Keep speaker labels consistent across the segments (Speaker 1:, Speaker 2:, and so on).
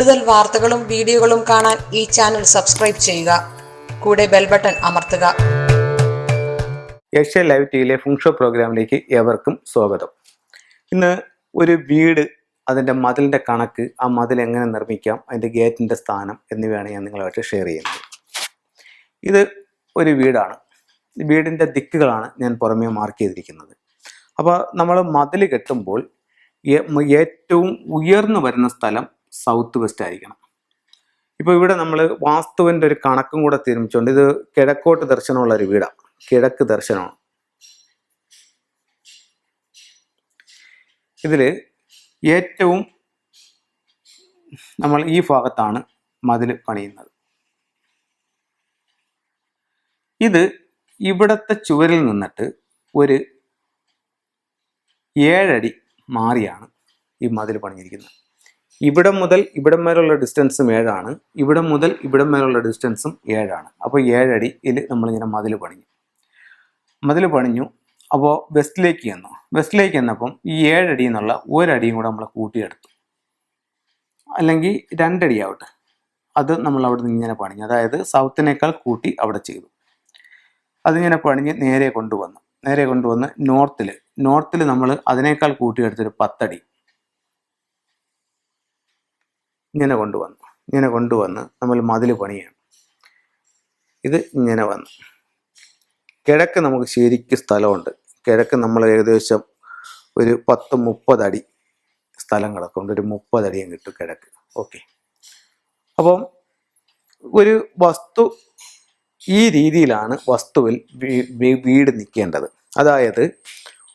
Speaker 1: കൂടുതൽ വാർത്തകളും വീഡിയോകളും കാണാൻ ഈ ചാനൽ സബ്സ്ക്രൈബ് ചെയ്യുക. കൂടെ ബെൽ ബട്ടൺ അമർത്തുക.
Speaker 2: ഏഷ്യ ലൈവ് ടിവിയിലെ ഫുങ്ഷോ പ്രോഗ്രാമിലേക്ക് ഏവർക്കും സ്വാഗതം. ഇന്ന് ഒരു വീട് അതിന്റെ മതിലിന്റെ കണക്ക് ആ മതിൽ എങ്ങനെ നിർമ്മിക്കാം അതിന്റെ ഗേറ്റിന്റെ സ്ഥാനം എന്നിവയാണ് ഞാൻ നിങ്ങളുമായിട്ട് ഷെയർ ചെയ്യുന്നത്. ഇത് ഒരു വീടാണ്. വീടിന്റെ ദിക്കുകളാണ് ഞാൻ പുറമേ മാർക്ക് ചെയ്തിരിക്കുന്നത്. അപ്പോൾ നമ്മൾ മതിൽ കെട്ടുമ്പോൾ ഏറ്റവും ഉയർന്നു വരുന്ന സ്ഥലം സൗത്ത് വെസ്റ്റ് ആയിരിക്കണം. ഇപ്പോൾ ഇവിടെ നമ്മൾ വാസ്തുവിന്റെ ഒരു കണക്കും കൂടെ തീരുമാനിച്ചുകൊണ്ട് ഇത് കിഴക്കോട്ട് ദർശനമുള്ള ഒരു വീടാണ് കിഴക്ക് ദർശനമാണ്. ഇതിൽ ഏറ്റവും നമ്മൾ ഈ ഭാഗത്താണ് മതിൽ പണിയുന്നത്. ഇത് ഇവിടത്തെ ചുവരിൽ നിന്നിട്ട് ഒരു ഏഴടി മാറിയാണ് ഈ മതിൽ പണിഞ്ഞിരിക്കുന്നത്. ഇവിടം മുതൽ ഇവിടം വരെയുള്ള ഡിസ്റ്റൻസും ഏഴാണ്. ഇവിടം മുതൽ ഇവിടം വരെയുള്ള ഡിസ്റ്റൻസും ഏഴാണ്. അപ്പോൾ ഏഴടിയിൽ നമ്മളിങ്ങനെ മതിൽ പണിഞ്ഞു. മതിൽ പണിഞ്ഞു. അപ്പോൾ വെസ്റ്റിലേക്ക് ചെന്നു. വെസ്റ്റിലേക്ക് ചെന്നപ്പം ഈ ഏഴടി എന്നുള്ള ഒരടിയും കൂടെ നമ്മൾ കൂട്ടിയെടുത്തു. അല്ലെങ്കിൽ രണ്ടടി ആവട്ടെ അത് നമ്മൾ അവിടെ നിന്ന് ഇങ്ങനെ പണിഞ്ഞു. അതായത് സൗത്തിനേക്കാൾ കൂട്ടി അവിടെ ചെയ്തു. അതിങ്ങനെ പണിഞ്ഞ് നേരെ കൊണ്ടുവന്നു. നേരെ കൊണ്ടുവന്ന് നോർത്തിൽ നോർത്തിൽ നമ്മൾ അതിനേക്കാൾ കൂട്ടിയെടുത്തൊരു പത്തടി. ഇങ്ങനെ കൊണ്ടുവന്നു. ഇങ്ങനെ കൊണ്ടുവന്ന് നമ്മൾ മതിൽ പണിയാണ്. ഇത് ഇങ്ങനെ വന്നു. കിഴക്ക് നമുക്ക് ശരിക്കും സ്ഥലമുണ്ട്. കിഴക്ക് നമ്മൾ ഏകദേശം ഒരു പത്ത് മുപ്പതടി സ്ഥലം കിടക്കുന്നുണ്ട് ഒരു മുപ്പതടിയും കിട്ടും കിഴക്ക്. ഓക്കെ. അപ്പം ഒരു വസ്തു ഈ രീതിയിലാണ് വസ്തുവിൽ വീട് നിൽക്കേണ്ടത്. അതായത്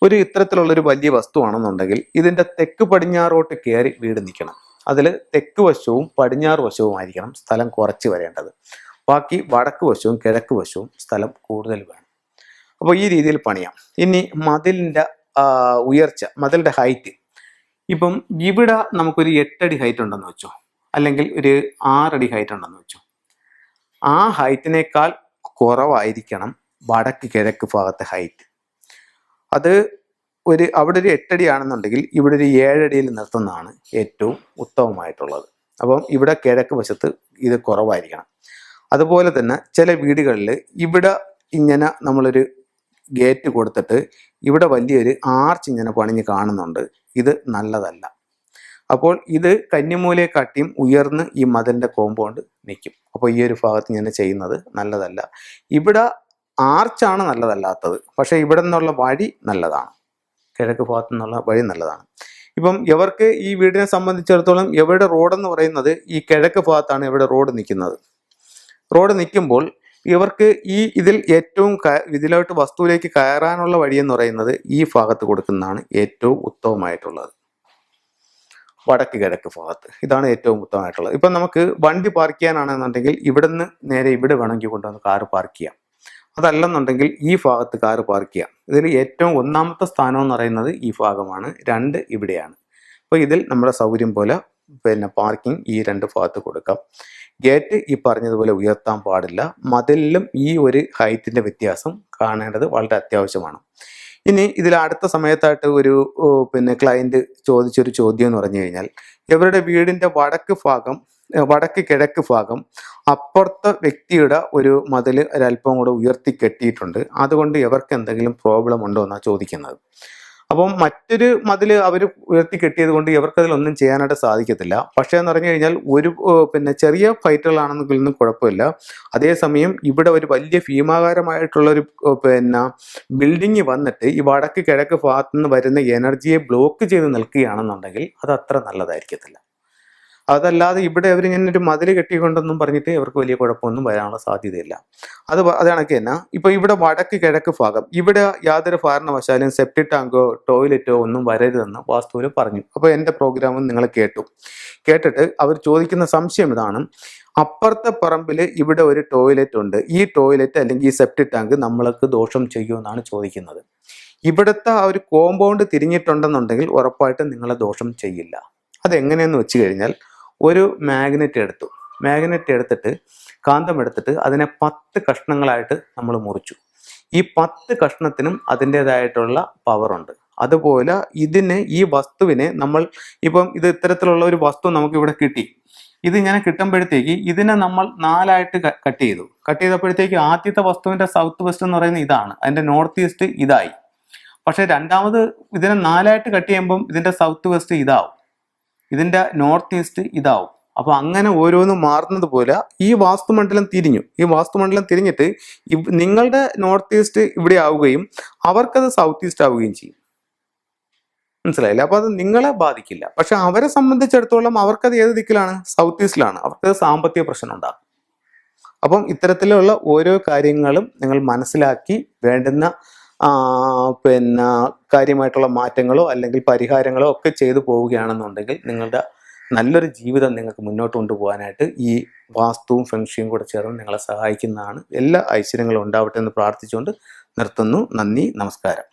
Speaker 2: ഒരു ഇത്തരത്തിലുള്ളൊരു വലിയ വസ്തുവാണെന്നുണ്ടെങ്കിൽ ഇതിന്റെ തെക്ക് പടിഞ്ഞാറോട്ട് കയറി വീട് നിൽക്കണം. അതിൽ തെക്ക് വശവും പടിഞ്ഞാറ് വശവുമായിരിക്കണം സ്ഥലം കുറച്ച് വരേണ്ടത്. ബാക്കി വടക്ക് വശവും കിഴക്ക് വശവും സ്ഥലം കൂടുതൽ വേണം. അപ്പോൾ ഈ രീതിയിൽ പണിയാം. ഇനി മതിലിന്റെ ഉയർച്ച മതിലിന്റെ ഹൈറ്റ്. ഇപ്പം ഇവിടെ നമുക്കൊരു എട്ടടി ഹൈറ്റ് ഉണ്ടെന്ന് വെച്ചോ. അല്ലെങ്കിൽ ഒരു ആറടി ഹൈറ്റ് ഉണ്ടെന്ന് വെച്ചോ. ആ ഹൈറ്റിനേക്കാൾ കുറവായിരിക്കണം വടക്ക് കിഴക്ക് ഭാഗത്തെ ഹൈറ്റ്. അത് ഒരു അവിടെ ഒരു എട്ടടി ആണെന്നുണ്ടെങ്കിൽ ഇവിടെ ഒരു ഏഴടിയിൽ നിർത്തുന്നതാണ് ഏറ്റവും ഉത്തമമായിട്ടുള്ളത്. അപ്പം ഇവിടെ കിഴക്ക് വശത്ത് ഇത് കുറവായിരിക്കണം. അതുപോലെ തന്നെ ചില വീടുകളിൽ ഇവിടെ ഇങ്ങനെ നമ്മളൊരു ഗേറ്റ് കൊടുത്തിട്ട് ഇവിടെ വലിയൊരു ആർച്ച് ഇങ്ങനെ പണിഞ്ഞ് കാണുന്നുണ്ട്. ഇത് നല്ലതല്ല. അപ്പോൾ ഇത് കന്നിമൂലയെ കാട്ടിയും ഉയർന്ന് ഈ മതിലിന്റെ കോമ്പൗണ്ട് നിൽക്കും അപ്പോൾ ഈ ഒരു ഭാഗത്ത് ഇങ്ങനെ ചെയ്യുന്നത് നല്ലതല്ല. ഇവിടെ ആർച്ചാണ് നല്ലതല്ലാത്തത്. പക്ഷേ ഇവിടെ നിന്നുള്ള വഴി നല്ലതാണ്. കിഴക്ക് ഭാഗത്തു നിന്നുള്ള വഴി നല്ലതാണ്. ഇപ്പം ഇവർക്ക് ഈ വീടിനെ സംബന്ധിച്ചിടത്തോളം എവിടെ റോഡെന്ന് പറയുന്നത് ഈ കിഴക്ക് ഭാഗത്താണ് ഇവിടെ റോഡ് നിൽക്കുന്നത്. റോഡ് നിൽക്കുമ്പോൾ ഇവർക്ക് ഈ ഇതിൽ ഏറ്റവും ഇതിലോട്ട് വസ്തുവിലേക്ക് കയറാനുള്ള വഴി എന്ന് പറയുന്നത് ഈ ഭാഗത്ത് കൊടുക്കുന്നതാണ് ഏറ്റവും ഉത്തമമായിട്ടുള്ളത്. വടക്ക് കിഴക്ക് ഭാഗത്ത്. ഇതാണ് ഏറ്റവും ഉത്തമമായിട്ടുള്ളത്. ഇപ്പം നമുക്ക് വണ്ടി പാർക്ക് ചെയ്യാനാണെന്നുണ്ടെങ്കിൽ ഇവിടുന്ന് നേരെ ഇവിടെ വേണമെങ്കിൽ കൊണ്ടുവന്ന് കാറ് പാർക്ക് ചെയ്യാം. അതല്ലെന്നുണ്ടെങ്കിൽ ഈ ഭാഗത്ത് കാർ പാർക്ക് ചെയ്യാം. ഇതിൽ ഏറ്റവും ഒന്നാമത്തെ സ്ഥാനം എന്ന് പറയുന്നത് ഈ ഭാഗമാണ്. രണ്ട് ഇവിടെയാണ്. അപ്പോൾ ഇതിൽ നമ്മുടെ സൗകര്യം പോലെ പിന്നെ പാർക്കിംഗ് ഈ രണ്ട് ഭാഗത്ത് കൊടുക്കാം. ഗേറ്റ് ഈ പറഞ്ഞതുപോലെ ഉയർത്താൻ പാടില്ല. മതിലിലും ഈ ഒരു ഹൈറ്റിന്റെ വ്യത്യാസം കാണേണ്ടത് വളരെ അത്യാവശ്യമാണ്. ഇനി ഇതിൽ അടുത്ത സമയത്തായിട്ട് ഒരു പിന്നെ ക്ലയന്റ് ചോദിച്ചൊരു ചോദ്യം എന്ന് പറഞ്ഞു കഴിഞ്ഞാൽ ഇവരുടെ വീടിന്റെ വടക്ക് ഭാഗം വടക്ക് കിഴക്ക് ഭാഗം അപ്പുറത്തെ വ്യക്തിയുടെ ഒരു മതിൽ ഒരല്പം കൂടെ ഉയർത്തി കെട്ടിയിട്ടുണ്ട്. അതുകൊണ്ട് ഇവർക്ക് എന്തെങ്കിലും പ്രോബ്ലം ഉണ്ടോ എന്നാണ് ചോദിക്കുന്നത്. അപ്പം മറ്റൊരു മതിൽ അവർ ഉയർത്തി കെട്ടിയത് കൊണ്ട് ഇവർക്ക് അതിലൊന്നും ചെയ്യാനായിട്ട് സാധിക്കത്തില്ല. പക്ഷേ എന്ന് പറഞ്ഞു കഴിഞ്ഞാൽ ഒരു പിന്നെ ചെറിയ ഫൈറ്റുകളാണെന്നെങ്കിൽ ഒന്നും കുഴപ്പമില്ല. അതേസമയം ഇവിടെ ഒരു വലിയ ഭീമാകാരമായിട്ടുള്ളൊരു പിന്നെ ബിൽഡിങ് വന്നിട്ട് ഈ വടക്ക് കിഴക്ക് ഭാഗത്തുനിന്ന് വരുന്ന എനർജിയെ ബ്ലോക്ക് ചെയ്ത് നിൽക്കുകയാണെന്നുണ്ടെങ്കിൽ അത് അത്ര നല്ലതായിരിക്കത്തില്ല. അതല്ലാതെ ഇവിടെ അവർ ഇങ്ങനെ ഒരു മതിൽ കെട്ടിക്കൊണ്ടെന്നും പറഞ്ഞിട്ട് അവർക്ക് വലിയ കുഴപ്പമൊന്നും വരാനുള്ള സാധ്യതയില്ല. അത് അതാണൊക്കെ തന്നെ. ഇപ്പൊ ഇവിടെ വടക്ക് കിഴക്ക് ഭാഗം. ഇവിടെ യാതൊരു കാരണവശാലും സെപ്റ്റി ടാങ്കോ ടോയ്ലറ്റോ ഒന്നും വരരുതെന്ന് വാസ്തുവിൽ പറഞ്ഞു. അപ്പോൾ എന്റെ പ്രോഗ്രാമും നിങ്ങൾ കേട്ടു. കേട്ടിട്ട് അവർ ചോദിക്കുന്ന സംശയം ഇതാണ്. അപ്പുറത്തെ പറമ്പിൽ ഇവിടെ ഒരു ടോയ്ലറ്റ് ഉണ്ട്. ഈ ടോയ്ലറ്റ് അല്ലെങ്കിൽ ഈ സെപ്റ്റി ടാങ്ക് നമ്മൾക്ക് ദോഷം ചെയ്യുമെന്നാണ് ചോദിക്കുന്നത്. ഇവിടുത്തെ ആ ഒരു കോമ്പൗണ്ട് തിരിഞ്ഞിട്ടുണ്ടെന്നുണ്ടെങ്കിൽ ഉറപ്പായിട്ടും നിങ്ങളെ ദോഷം ചെയ്യില്ല. അതെങ്ങനെയെന്ന് വെച്ച് കഴിഞ്ഞാൽ ഒരു മാഗ്നറ്റ് എടുത്തു. മാഗ്നറ്റ് എടുത്തിട്ട് കാന്തം എടുത്തിട്ട് അതിനെ പത്ത് കഷ്ണങ്ങളായിട്ട് നമ്മൾ മുറിച്ചു. ഈ പത്ത് കഷ്ണത്തിനും അതിന്റെതായിട്ടുള്ള പവറുണ്ട് അതുപോലെ ഇതിന് ഈ വസ്തുവിനെ നമ്മൾ ഇപ്പം ഇത് ഇത്തരത്തിലുള്ള ഒരു വസ്തു നമുക്ക് ഇവിടെ കിട്ടി. ഇത് ഇങ്ങനെ കിട്ടുമ്പോഴത്തേക്ക് ഇതിനെ നമ്മൾ നാലായിട്ട് കട്ട് ചെയ്തു. കട്ട് ചെയ്തപ്പോഴത്തേക്ക് ആദ്യത്തെ വസ്തുവിന്റെ സൗത്ത് വെസ്റ്റ് എന്ന് പറയുന്നത് ഇതാണ്. അതിന്റെ നോർത്ത് ഈസ്റ്റ് ഇതായി. പക്ഷെ രണ്ടാമത് ഇതിനെ നാലായിട്ട് കട്ട് ചെയ്യുമ്പം ഇതിന്റെ സൗത്ത് വെസ്റ്റ് ഇതാവും. ഇതിന്റെ നോർത്ത് ഈസ്റ്റ് ഇതാവും. അപ്പൊ അങ്ങനെ ഓരോന്നും മാറുന്നത് പോലെ ഈ വാസ്തുമണ്ഡലം തിരിഞ്ഞു. ഈ വാസ്തുമണ്ഡലം തിരിഞ്ഞിട്ട് നിങ്ങളുടെ നോർത്ത് ഈസ്റ്റ് ഇവിടെ ആവുകയും അവർക്കത് സൗത്ത് ഈസ്റ്റ് ആവുകയും ചെയ്യും. മനസ്സിലായില്ല? അപ്പൊ അത് നിങ്ങളെ ബാധിക്കില്ല. പക്ഷെ അവരെ സംബന്ധിച്ചിടത്തോളം അവർക്കത് ഏത് ദിക്കിലാണ്? സൗത്ത് ഈസ്റ്റിലാണ്. അവർക്കത് സാമ്പത്തിക പ്രശ്നം ഉണ്ടാകും അപ്പം ഇത്തരത്തിലുള്ള ഓരോ കാര്യങ്ങളും നിങ്ങൾ മനസ്സിലാക്കി വേണ്ടുന്ന പിന്നെ കാര്യമായിട്ടുള്ള മാറ്റങ്ങളോ അല്ലെങ്കിൽ പരിഹാരങ്ങളോ ഒക്കെ ചെയ്തു പോവുകയാണെന്നുണ്ടെങ്കിൽ നിങ്ങളുടെ നല്ലൊരു ജീവിതം നിങ്ങൾക്ക് മുന്നോട്ട് കൊണ്ടുപോകാനായിട്ട് ഈ വാസ്തുവും ഫെങ്ഷിയും കൂടെ ചേർന്ന് നിങ്ങളെ സഹായിക്കുന്നതാണ്. എല്ലാ ഐശ്വര്യങ്ങളും ഉണ്ടാവട്ടെ എന്ന് പ്രാർത്ഥിച്ചുകൊണ്ട് നിർത്തുന്നു. നന്ദി. നമസ്കാരം.